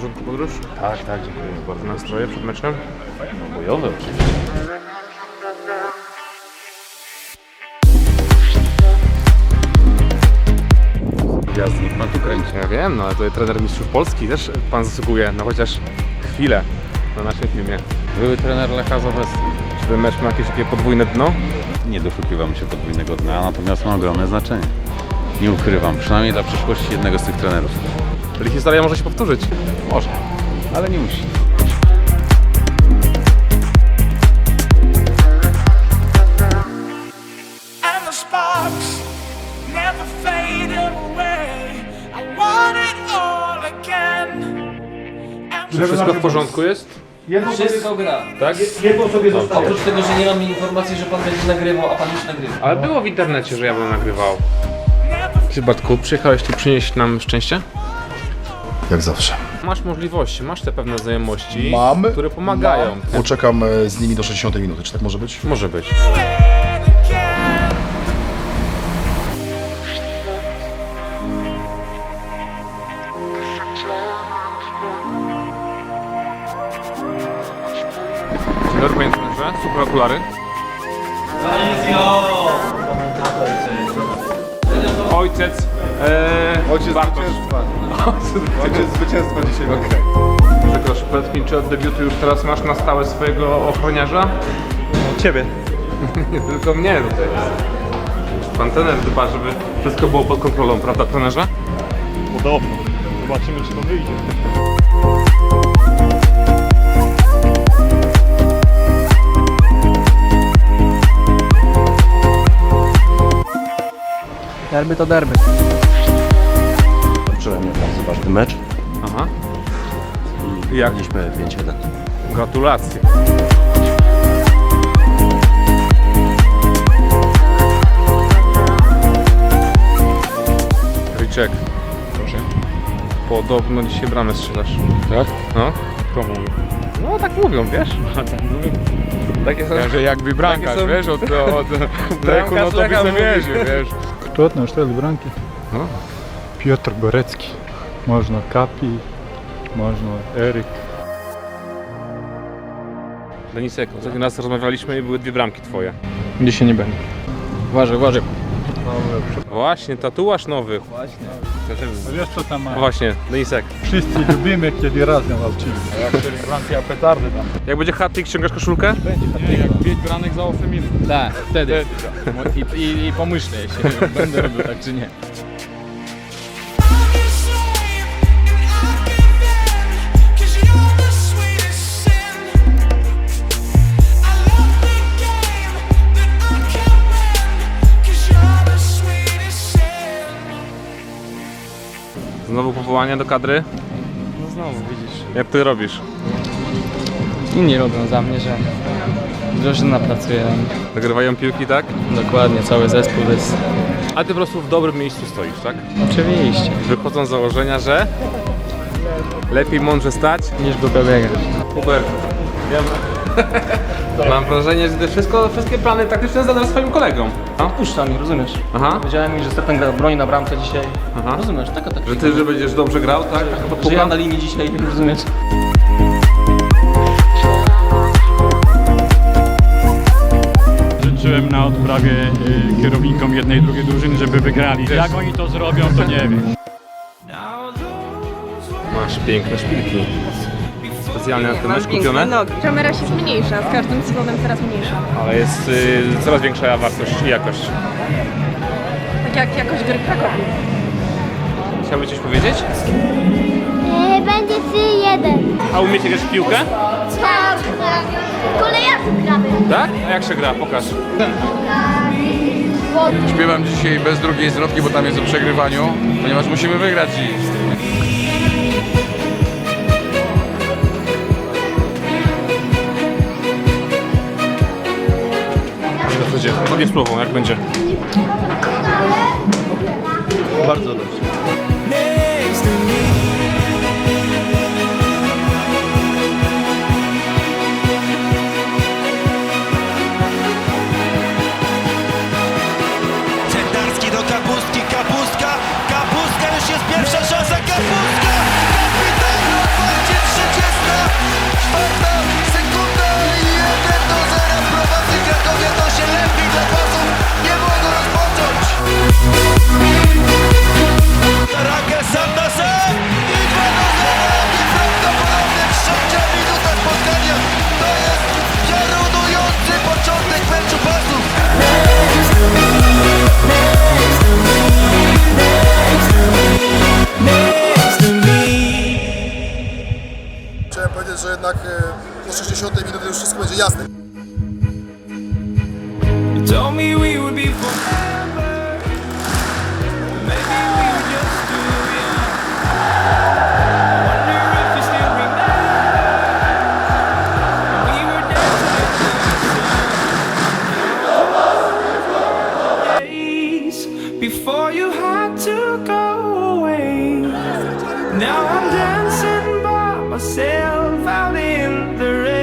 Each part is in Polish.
porządku podróż? Tak, tak, dziękuję bardzo. Nastroje przed meczem? Bojowe oczywiście. Gwiazdy, niech pan tu kręci. Ja wiem, no ale tutaj trener mistrzów Polski też pan zasługuje, no chociaż chwilę na naszym filmie. Były trener Lecha z Obecny. Czy ten mecz ma jakieś takie podwójne dno? Nie doszukiwam się podwójnego dna, natomiast ma ogromne znaczenie. Nie ukrywam, przynajmniej dla przyszłości jednego z tych trenerów. Czyli historia może się powtórzyć. Może, ale nie musi. Czy wszystko w porządku jest? Wszystko gra. Tak? Oprócz tego, że nie mam informacji, że pan będzie nagrywał, a pan już nagrywa. Ale było w internecie, że ja bym nagrywał. Ty Bartku, przyjechałeś tu przynieść nam szczęście? Jak zawsze. Masz możliwości, masz te pewne znajomości, Mam. które pomagają. Poczekam e, z nimi do 60 minuty, czy tak może być? Może być. Dzień dobry panie trenerze, super okulary. Ojciec, ee, Ojciec Bartosz. zwycięstwa. Ojciec zwycięstwa dzisiaj. Okay. Grzegorz, powiedz mi, czy od debiutu już teraz masz na stałe swojego ochroniarza? Ciebie. Nie tylko mnie tutaj. Pan trener dba, żeby wszystko było pod kontrolą, prawda trenerze? Podobno. Zobaczymy, czy to wyjdzie. Derby to derby ten mecz Aha. i Jak? mieliśmy 5-1. Gratulacje. Ryczek, Proszę. podobno dzisiaj bramę strzelasz. Tak? No? Komu? No tak mówią, wiesz? No, tak takie są... Że jakby bramkarz, są- wiesz, od, od Lechu, no to by Lecha wiesz. Kto odnał cztery bramki? No. Piotr Borecki. Można Kapi, można Eryk. Denisek, ostatnio nas rozmawialiśmy i były dwie bramki twoje. Dzisiaj nie będzie. Uważaj, uważaj. Właśnie, tatuaż nowy. Właśnie. A wiesz co tam? Właśnie, Denisek. Wszyscy lubimy, kiedy razem walczymy. A jak czyli Francja petardy tam. Jak będzie hat trick ściągasz koszulkę? Będzie. Nie, jak 5 branek za 8 minut. Tak, wtedy. Tak. I, i, i pomyślę, jeśli będę robił tak czy nie. Znowu powołanie do kadry? No znowu widzisz. Jak ty robisz? Inni robią za mnie, że drużyna pracuje. Nagrywają piłki, tak? Dokładnie, cały zespół jest. A ty po prostu w dobrym miejscu stoisz, tak? Oczywiście. Wychodzą z założenia, że lepiej mądrze stać Niż głupio biegać. Hubert. Mam wrażenie, że ty wszystko, wszystkie plany taktyczne zadasz swoim kolegom. No? Puszcza mi, rozumiesz? Aha. Powiedziałem mi, że Stefan gra broni na bramce dzisiaj. Aha. Rozumiesz, taka tak. Że ty, że będziesz dobrze grał, tak? Taka Że ja na linii dzisiaj, rozumiesz? Życzyłem na odprawie y, kierownikom jednej i drugiej drużyny, żeby wygrali. Jak oni to zrobią, to nie wiem. Masz piękne szpilki. Specjalnie na ten mecz kupione, nogi. Kamera się zmniejsza, z każdym sezonem coraz mniejsza. ale jest y, coraz większa wartość i jakość. Tak jak jakoś gry Krakowi. Chciałbyś coś powiedzieć? E, Będzie 3-1. A umiecie grać w piłkę? Tak. Kolejarzy gramy. Tak? A jak się gra? Pokaż. Śpiewam dzisiaj bez drugiej zwrotki, bo tam jest o przegrywaniu, ponieważ musimy wygrać dziś. Będzie? Podnieś słową, jak będzie? Bardzo dobrze. before you had to go away. Now I'm dancing by myself out in the rain.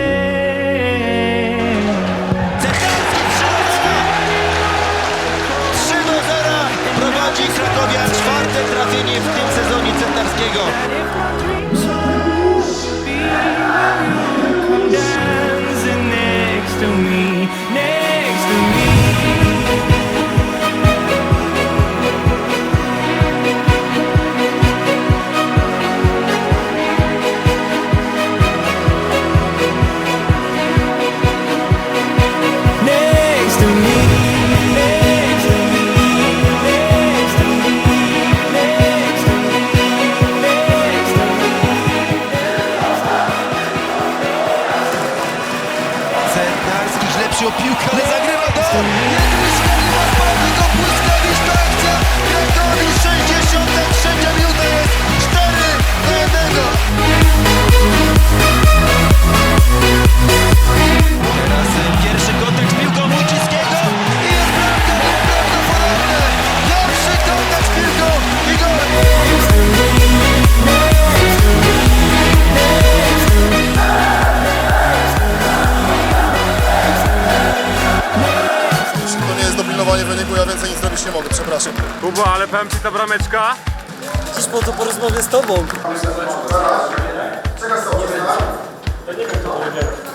Cechelski 3 prowadzi Krakowia czwarte trafienie w tym sezonie Cetarskiego. Kuba, ale powiem Ci ta brameczka. Dziś po to porozmawiam z Tobą. Czego z Tobą? To nie wiem, to